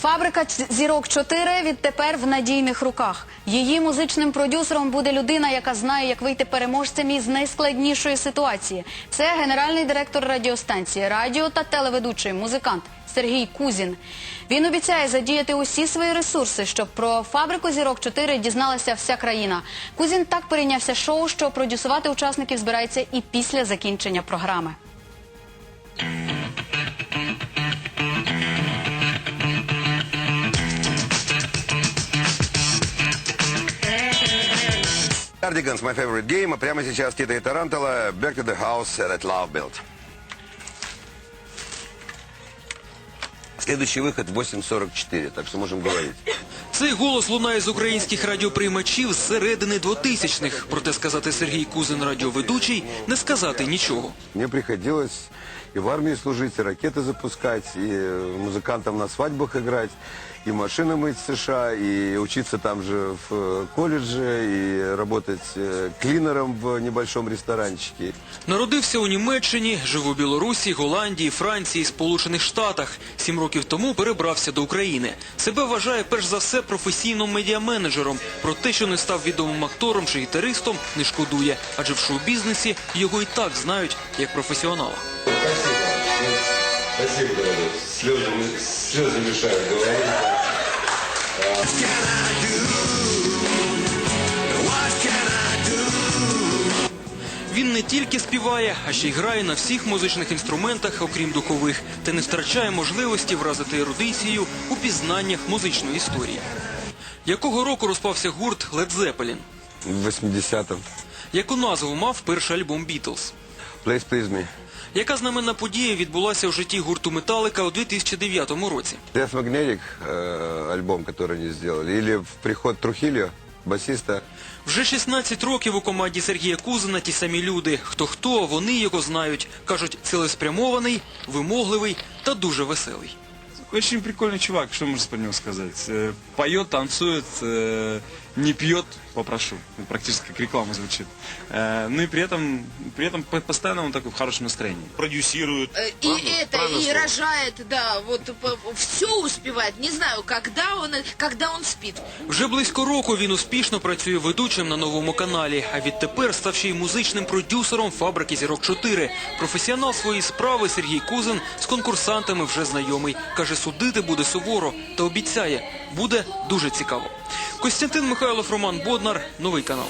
Фабрика зірок 4 відтепер в надійних руках. Її музичним продюсером буде людина, яка знає, як вийти переможцем із найскладнішої ситуації. Це генеральний директор радіостанції, радіо та телеведучий музикант Сергій Кузін. Він обіцяє задіяти усі свої ресурси, щоб про фабрику зірок 4 дізналася вся країна. Кузін так перейнявся шоу, що продюсувати учасників збирається і після закінчення програми. Cardigans, my favorite game, а прямо сейчас Тита и Тарантала, Back to the House that Love Built. Следующий выход 8.44, так что можем говорить. Цей голос лунає з українських радіоприймачів з середини 2000-х. Проте сказати Сергій Кузин радіоведучий, не сказати нічого. Мне приходилось и в армии служить, и ракеты запускать, и э, музыкантам на свадьбах играть, и машины мыть в США, и учиться там же в э, колледже, и работать э, клинером в небольшом ресторанчике. Народився у Німеччині, жив у Білорусі, Голландії, Франції, Сполучених Штатах. Сім років тому перебрався до України. Себе вважає перш за все професійним медіаменеджером. Про те, що не став відомим актором чи гітаристом, не шкодує, адже в шоу-бізнесі його і так знають як професіонала. Спасибо, дорогой. Слезы, слезы мешают говорить. Він не тільки співає, а ще й грає на всіх музичних інструментах, окрім духових, та не втрачає можливості вразити ерудицією у пізнаннях музичної історії. Якого року розпався гурт Led Zeppelin? В 80-м. Яку назву мав перший альбом Beatles? Please, please me. Яка знаменна подія відбулася в житті гурту Металика у 2009 році? Death Magnetic, э, альбом, который они сделали, или в приход Трухильо, басиста. Вже 16 років у команді Сергія Кузина ті самі люди. Хто хто, вони його знають. Кажуть, цілеспрямований, вимогливий та дуже веселий. Очень прикольный чувак, что можно про него сказать. Э, Поет, танцует, э, не пьет, попрошу. Практически как реклама звучит. Э, Ну и при этом, при этом по- постоянно он такой в хорошем настроении. продюсирует. Э, И это, и рожает, да, вот все успевает. Не знаю, когда он, когда он спит. Вже близько року він успішно працює ведучим на новому каналі, а відтепер став ще й музичним продюсером фабрики Зірок 4 Професіонал своєї справи Сергій Кузин з конкурсантами вже знайомий. Каже, судити буде суворо та обіцяє, буде дуже цікаво. Костянтин Михайлов, Роман Боднар, новий канал.